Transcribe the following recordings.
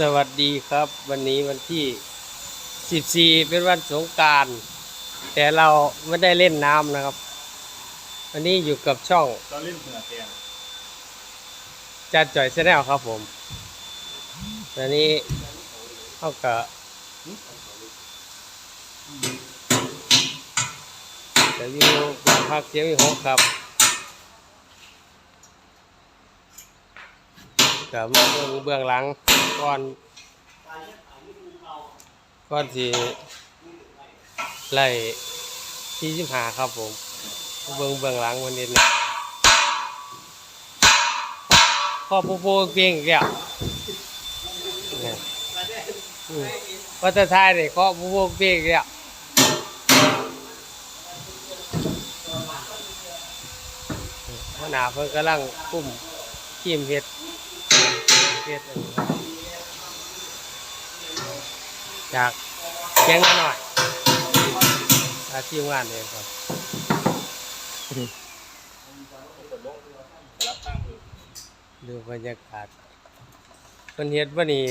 สวัสดีครับ วันนี้วันที่ 14 เป็นวันสงกราร แต่เราไม่ได้เล่นน้ำนะครับ วันนี้อยู่กับช่องตอนเล่นเหนือแกงจัดจ่อยชาแนลครับผมวันนี้เขากับจะอยู่บ้านพักเสียงวิหกครับ กับมาเบื้องเบื้องหลังก่อนก่อนที่ไล่ที่สิบหาครับผม เบื้องเบื้องหลังวันนี้นะพ่อปูปูเพียงอีกแล้วเนี่ยอืมว่าจะทายเลยพอปูปูเพียงอีกแล้วหัวหน้าเพิ่นกำลังกุ้มขีมเห็ด เห็ดอันนี้ครับจากเชียงหน่อยอาชีพงานเองครับดูบรรยากาศคนเฮ็ดวันนี้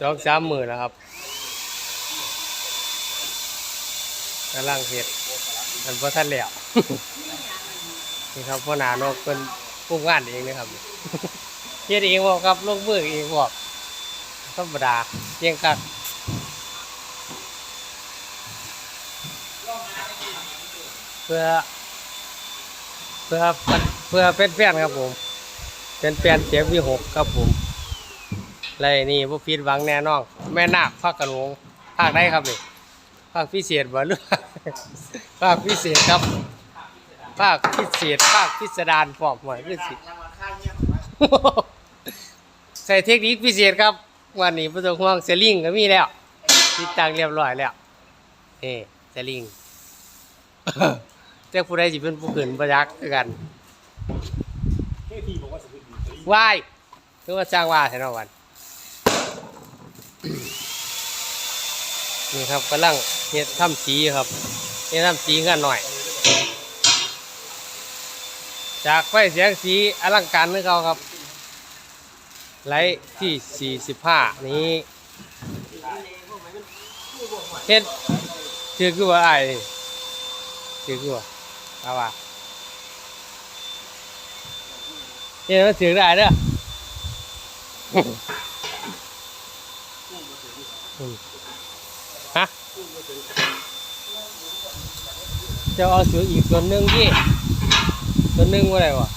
สองสามหมื่นแล้วครับกำลังเฮ็ดมันพอท่านแล้วนี่ครับพ่อหนานกเป็นผู้งานเองนะครับ เฮ็ดเองบอกครับลงมือเองบอกธรรมดาเพียงคักเพื่อ เพื่อเพื่อเป็นแฟนครับผม เป็นแฟนเสียงวีหกครับผมไรนี่พวกพีดหวังแน่นอนแม่นาคภาคกระหลงภาคได้ครับนี่ภาคพิเศษบ่หรือภาคพิเศษครับ ภาคพิเศษภาคพิสดารฟอมหน่อยพิเศษ ใส่เทคนิคพิเศษครับวันนี้ประสงห่วงเซลิงก็มีแล้วติดตั้งเรียบร้อยแล้วเฮ้เซลิงแต่ผู้ใดสิเป็นผู้ขึ้นประยักษ์คือกันเท่ทีบอกว่าสกุดวายคือว่าจ้างว่าแถววันนี่ครับกำลังเฮ็ดทำสีครับเฮ็ดทำสีกันหน่อย จากไฟเสียงสีอลังการนึกเขาครับ ไลท์ที่ 45 นี้เฮ็ดถือคือว่าไอ้ายถือคือว่าเอาว่าเฮ็ดมันถือได้เด้ออืมฮะจะเอาเสืออีกส่วนหนึ่งที่ส่วนหนึ่งว่าไรวะ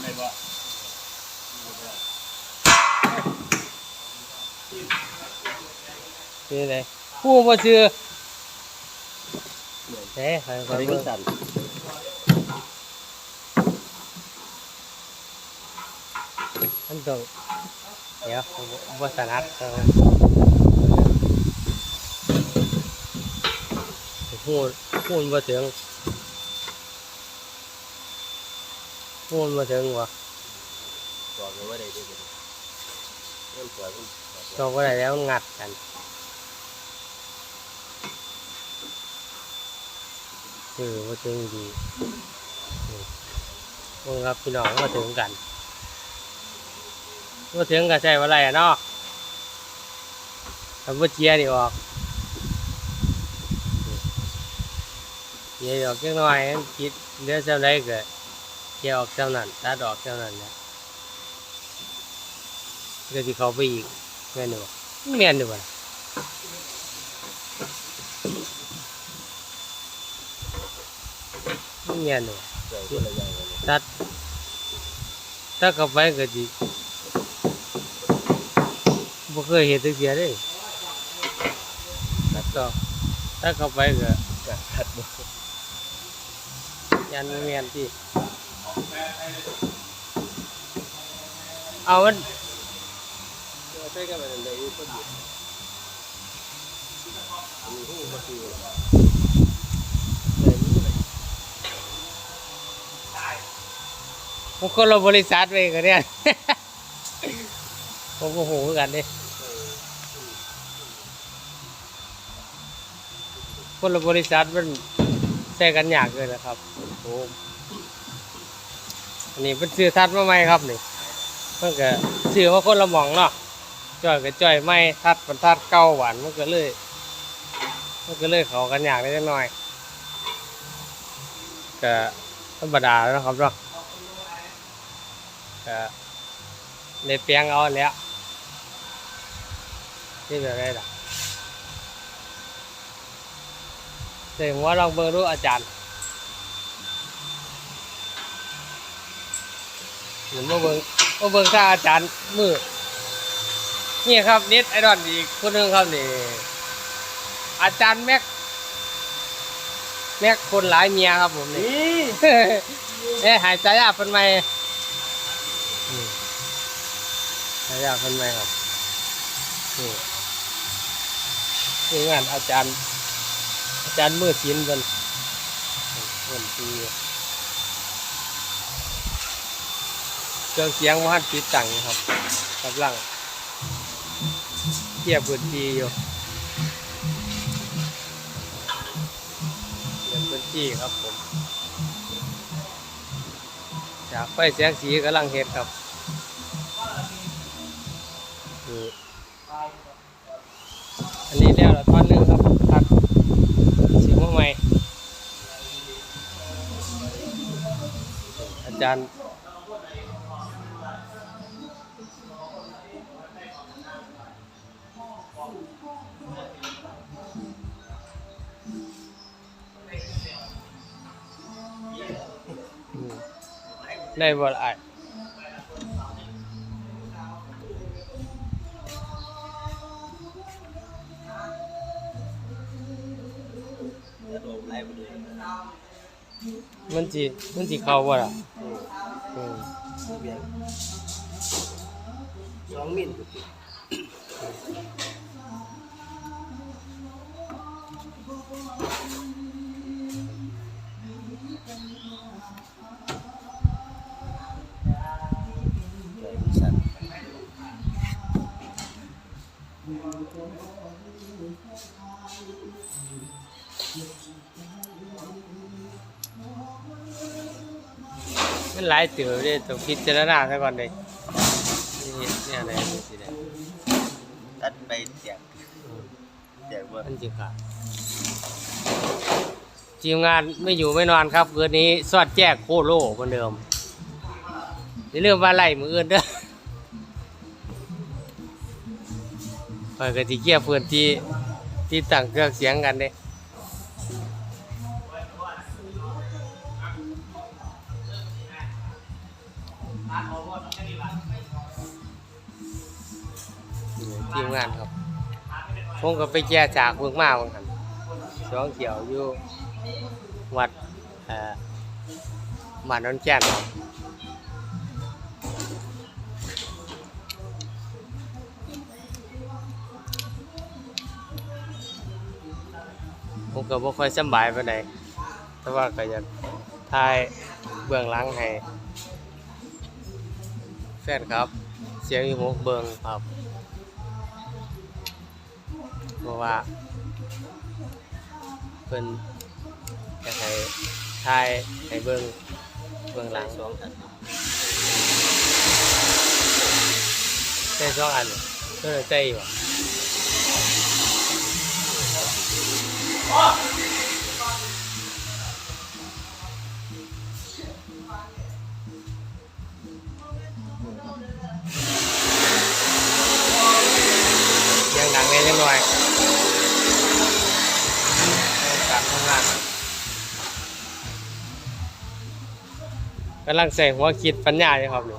ใครบอก คืออะไรผู้มาซื้อเฮ้ยใครใครเบิ่งมันต้องเดี๋ยวบสนัดเอาพูดพูดมาถึงพูดมาถึงวะบอกเลยว่าได้ด้วยกันเริ่มสวยขึ้นตอกอะไรแล้วงัดกัน เออมาถึงดีนี่พวกครับพี่น้องมาถึงกันมาถึงกันใช่ว่าอะไรอะเนาะทำว่าเจียนี่ออกเจียออกจังหน่อยคิดเรื่องเท่าไรเกิดเจียออกเท่านั้นตัดออกเท่านั้นเนะก็จะเขาไปอีกแม่นดูแม่นดูบ่ล่ะแม่นดูสวยคนละอย่างเลยตัดตัดเข้าไปก็สิบ่ เคยเห็นตึกเสียเด้ตัดต่อตัดเข้าไปก็จะขัด บ่ยันบ่แม่นที่เอามันใช้กันไปเลยก็ดีมีหูมาคือผมคนละบริษัทเองกันเนี่ยผมก็โหกันดิคนละบริษัทมันใช้กันยากเลยนะครับโอ้อันนี้เป็นซื้อทัดมาใหม่ครับนี่เพิ่นก็ซื้อมาคนละหมองเนาะจ้อยก็จ้อยไม่ทัดบรรทัดเก่าหวานมันก็เลยมันก็เลยเขากันอยางนิดหน่อยก็ธรรมดาแล้วครับเนาะ ก็ในเปียงเอาแล้วนี่แบบไรล่ะเสียงว่าลองเบิ่งดูอาจารย์หรือมาเบิ่งมาเบิ่งถ้าอาจารย์มือนี่ครับนิดไอดอนอีกคนหนึงครับนี่อาจารย์แม็กแม็กคนหลายเมียครับผมนี่เอ้ยหายใจยากเป็นไห มอืมหายากเป็นไหมครับนี่นี่งานอาจารย์ อาจารย์มือศิลป์เป็นคนทีเครื่องเสียงว่าติดตั้งครับกำลังเทียบพื้นที่อยู่เรียนพื้นที่ครับผม จากไฟแสงสีกำลังเห็นครับอันนี้แล้วเราตอนหนึงครับตัดสีม่วงใหม่อาจารย์ ได้บ่ละอ้ายแล้วลงไล่ไปเลยมันสิมันสิเข้าบ่ล่ะอืมเบียงสองมิล หลายเตือเด้ต้องพิจารณาซะก่อนเด้นี่เนี่ยอะไรนี่สิได้ตัดไปแจกแจกว่ามันสิขาดทีมงานไม่อยู่ไม่นอนครับคืนนี้สอดแจกโคโลเหมือนเดิมอย่าลืมว่าไล่มืออื่นเด้อไปก็สิเกี่ยวเพื่อนที่ที่ตั้งเครื่องเสียงกันเด้ ทีมงานครับผมก็ไปแก้จากเมืองมาบางคันสองเขียวอยู่วัดเอ่อบ้านนนแก่นครับผมก็บ่ค่อยสำบายไปานแต่ว่าก็อยากถ่ายเบื้องหลังให้แฟนครับ เสียงอยู่หกเบิงครับ เพราะว่า เพิ่นจะให้ทายให้เบิ่งเบิ่งหลังสองอันใส่สองอันเพิ่นใส่อยู่ น่อยการทำงานกำลังใส่หัวคิดปัญญาอยู่ครับนี่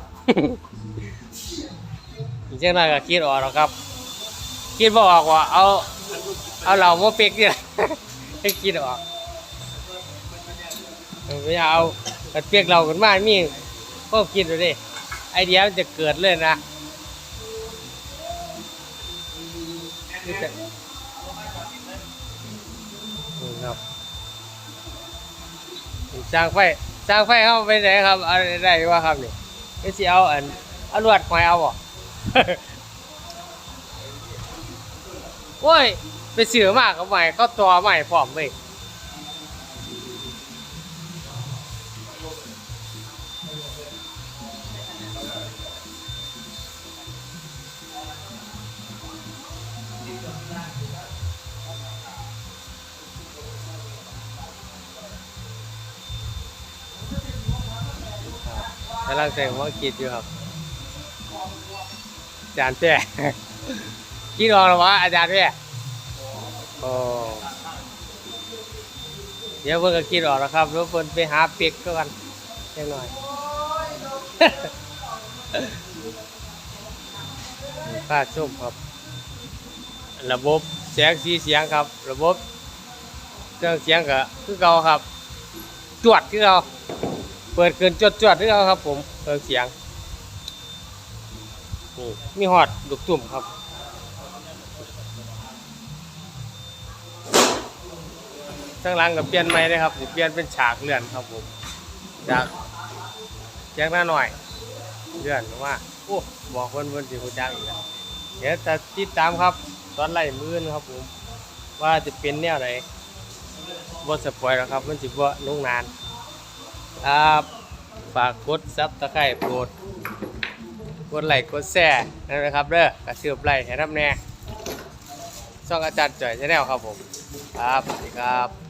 อีกจังไรก็คิดออกแล้วครับ คิดบ่ออกว่าเอา เอาเหล่ามาเป๊กเนี่ยให้คิดออกไม่อยากเอาแต่เปียกเรากันมามีก็คิดดูดิไอเดียมันจะเกิดเลยนะ นี่แต่นี่ครับสร้างไฟสร้างไฟเข้าไปไหนครับเอะไรได้วะครับนี่นี่สิเอาอันเอาลวดหอยเอาบ่โอ้ยไปเสือมากกับใหม่เขาตัวใหม่พร้อมเว้ย กำลังแต่งว่าคิดอยู่ครับ อาจารย์แจ้คิดออกแล้ววะอาจารย์แจ้โอ้เดี๋ยวเพิ่นก็คิดออกแล้วครับแล้วเพิ่นไปหาเป็กก็กันแค่หน่อยค่าชมครับ ระบบแสงสีเสียงครับ ระบบเครื่องเสียงก็คือเก่าครับ จวดคือเก่า เปิดเกินจวดจวดคือเก่าครับ ผมเครื่องเสียงนี่มีฮอดลูกตุ่มครับข้างหลังก็เปลี่ยนใหม่เลยครับสิเปลี่ยนเป็นฉากเลื่อนครับผมจากเสียงหน้าหน่อยเลื่อนว่าโอ้บอกเพิ่นเพิ่นสิฮู้จักอีกแล้วเดี๋ยวจะติดตามครับ ตอนไล่มือนครับผม ว่าจะเป็นแนวไหนบ่สปอยแล้วครับมันสิบ่ลงนาน ครับ ฝากกดซับตะไคร้โปรดกดไลค์กดแชร์นะครับเด้อกระเสือบไลค์ให้รับแน่ช่องอาจารย์จ่อยชาแนลครับผม ครับสวัสดีครับ